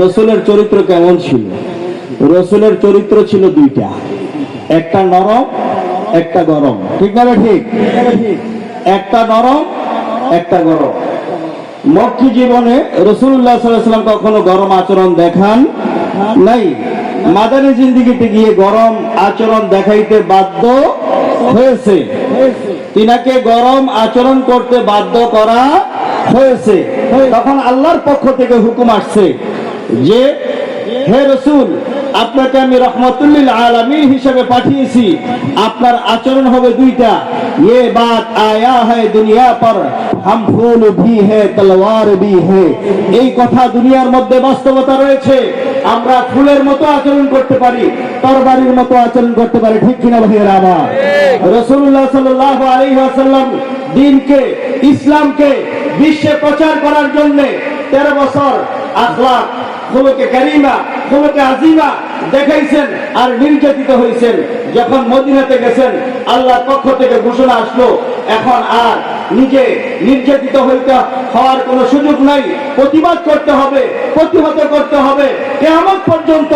রসুলের চরিত্র কেমন ছিল? রসুলের চরিত্র ছিল দুইটা। একটা নরম, একটা গরম। ঠিক না ঠিক? একটা নরম, একটা গরম। মক্কি জীবনে রসুল্লাহ সাল্লাম কখনো গরম আচরণ দেখান নাই। মাদানী জিন্দিগিতে গিয়ে গরম আচরণ দেখাইতে বাধ্য হয়েছে। তিনাকে গরম আচরণ করতে বাধ্য করা হয়েছে। তখন আল্লাহর পক্ষ থেকে হুকুম আসছে যে হে রসুল আপনাকে আমি রহমতুল্লিল আলমিন হিসেবে পাঠিয়েছি আপনার আচরণ হবে দুইটা ये बात आया है दुनिया पर हम फूल भी है তলোয়ার भी है এই কথা দুনিয়ার মধ্যে বাস্তবতা রয়েছে আমরা ফুলের মতো আচরণ করতে পারি তরবারির মতো আচরণ করতে পারি ঠিক কিনা ভাইয়েরা আমার রসুল্লাহ সাল্লাল্লাহু আলাইহি ওয়াসাল্লাম দিনকে ইসলামকে বিশ্বে প্রচার করার জন্য তেরো বছর আখলাক খুলুকে কারিমা খুলুকে আজিমা দেখাইছেন আর নির্যাতিত হয়েছেন যখন মদিনাতে গেছেন, আল্লাহর পক্ষ থেকে ঘোষণা আসলো, এখন আর নিজে নির্যাতিত হইতে হওয়ার কোনো সুযোগ নাই। প্রতিবাদ করতে হবে, প্রতিহত করতে হবে। কেমন পর্যন্ত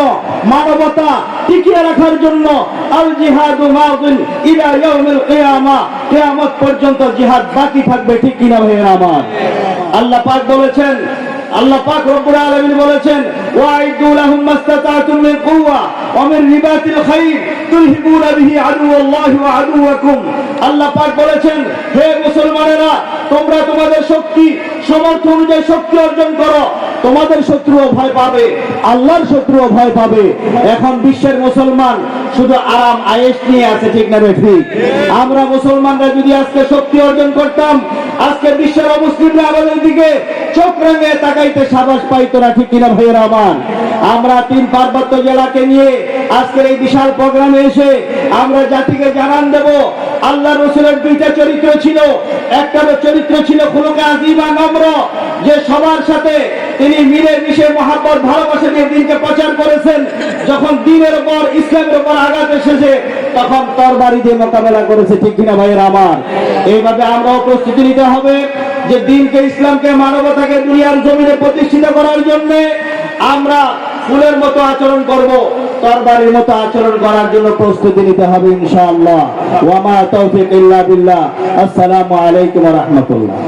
মানবতা টিকিয়ে রাখার জন্য আল জিহাদু ইলা ইয়াউমিল পর্যন্ত জিহাদ বাকি থাকবে ঠিক কিনা ভাইয়েরা আমার? আল্লাহ পাক বলেছেন আল্লাহ পাক রব্বুল আলামিন বলেছেন, ওয়াইদু লাহুম মাস্তাতাতুম মিন কুওয়া ওয়া মিন রিবাতিল খাইর তুলহিবুনা বিহি আদুওয়াল্লাহি ওয়া আদুওয়াকুম। আল্লাহ পাক বলেছেন, হে মুসলমানেরা, তোমরা তোমাদের শক্তি, সামর্থ্য অনুযায়ী শক্তি অর্জন করো। তোমাদের শত্রুও ভয় পাবে, আল্লাহর শত্রুও ভয় পাবে। এখন বিশ্বের মুসলমান শুধু আরাম, আয়েশ নিয়ে আছে, ঠিক না ঠিক? আমরা মুসলমানরা যদি আজকে শক্তি অর্জন করতাম, আজকে বিশ্বের অমুসলিমরা আমাদের দিকে চোখ তাকাইতে সাবাস পাইতো না, ঠিক কিনা ভাইয়ের আমার আমরা তিন পার্বত্য জেলাকে নিয়ে আজকের এই বিশাল প্রোগ্রামে এসে আমরা জাতিকে জানান দেব, আল্লাহ রসুলের দুইটা চরিত্র ছিল। একটা চরিত্র ছিল খুলুকে আজিমা নম্র, যে সবার সাথে তিনি মিলে মিশে মহাব্বত, ভালোবাসা দিয়ে দিনকে প্রচার করেছেন। যখন দিনের উপর, ইসলামের উপর আঘাত এসেছে, তখন তরবারি দিয়ে মোকাবেলা করেছে, ঠিক কিনা ভাইয়ের আমার এইভাবে আমরাও প্রস্তুতি নিতে হবে। যে দিনকে ইসলামকে মানবতাকে দুনিয়ার জমিনে প্রতিষ্ঠিত করার জন্য আমরা ফুলের মতো আচরণ করব, তরবারির মতো আচরণ করার জন্য প্রস্তুতি নিতে হবে ইনশাআল্লাহ। ওয়ামা তৌফিক ইল্লা বিল্লাহ। আসসালামু আলাইকুম রাহমাতুল্লাহ।